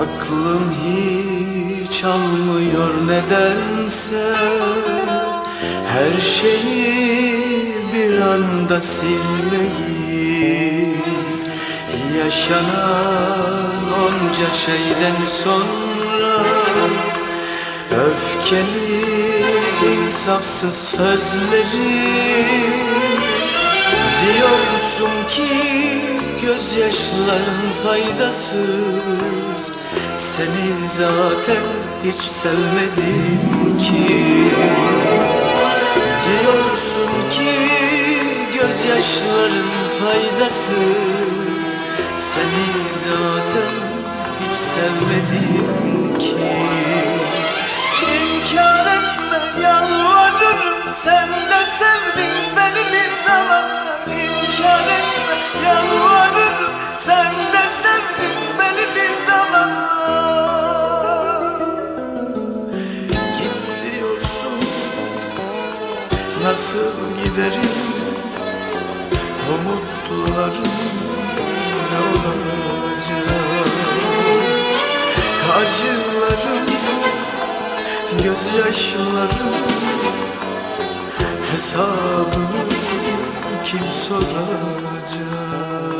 Aklım hiç almıyor nedense. Her şeyi bir anda silmeyi Yaşanan onca şeyden sonra. Öfkeli insafsız sözleri Diyorsun ki gözyaşların faydasız? Seni zaten hiç sevmedim ki. Diyorsun ki gözyaşların faydasız? Seni zaten hiç sevmedim ki. İnkar etme yalvarırım sen nasıl giderim Umutlarım ne olacak? Acılarım Gözyaşlarım Hesabını kim soracak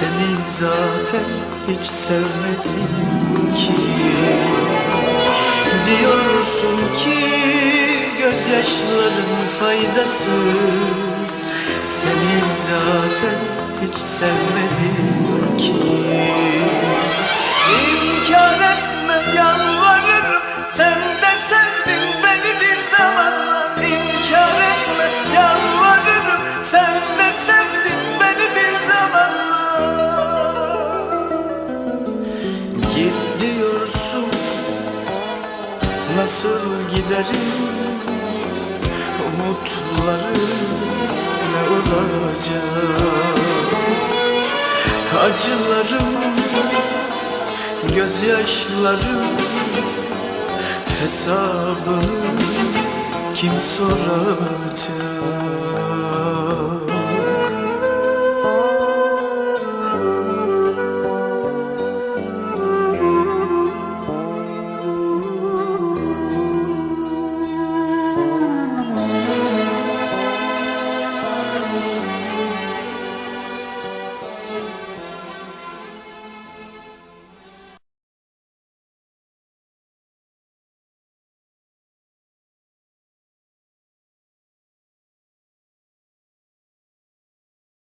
Seni zaten hiç sevmedim ki. Diyorsun ki gözyaşların faydasız. Seni zaten hiç sevmedim ki Nasıl giderim? Umutlarım ne olacak? Acılarım Gözyaşlarım Hesabını kim soracak